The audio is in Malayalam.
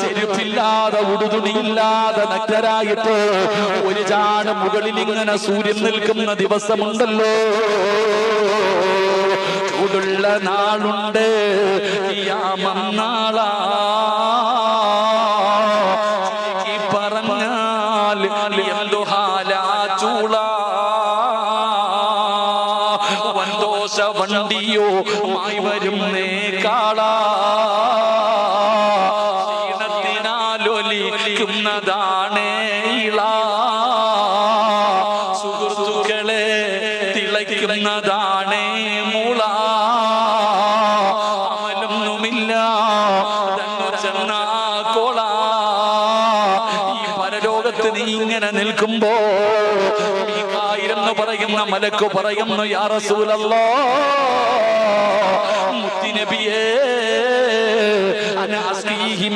ചെരുപ്പില്ലാതെ ഉടുതുണിയില്ലാതെ നഗ്നരായിട്ട് ഒരു ചാണ് മുകളിൽ ഇങ്ങനെ സൂര്യൻ നിൽക്കുന്ന ദിവസമുണ്ടല്ലോ. ചൂടുള്ള നാളുണ്ട്. ചുരുക്കി പറഞ്ഞാൽ എന്തു ഹാലാ ചൂള. വന്തോഷ വണ്ടിയോ ക്ഷീണത്തിനാലൊലിക്കുന്നതാണേ ഇള. സുഹൃത്തുക്കളെ തിളയ്ക്കുന്നതാണ് മുള. അമലൊന്നുമില്ല തന്നു കോള. ഈ പരലോകത്ത് നീ ഇങ്ങനെ നിൽക്കുമ്പോ എന്ന് പറയുന്ന മലക്ക് പറയുന്നു യാ റസൂലല്ലോ മുത്തിനബിയേ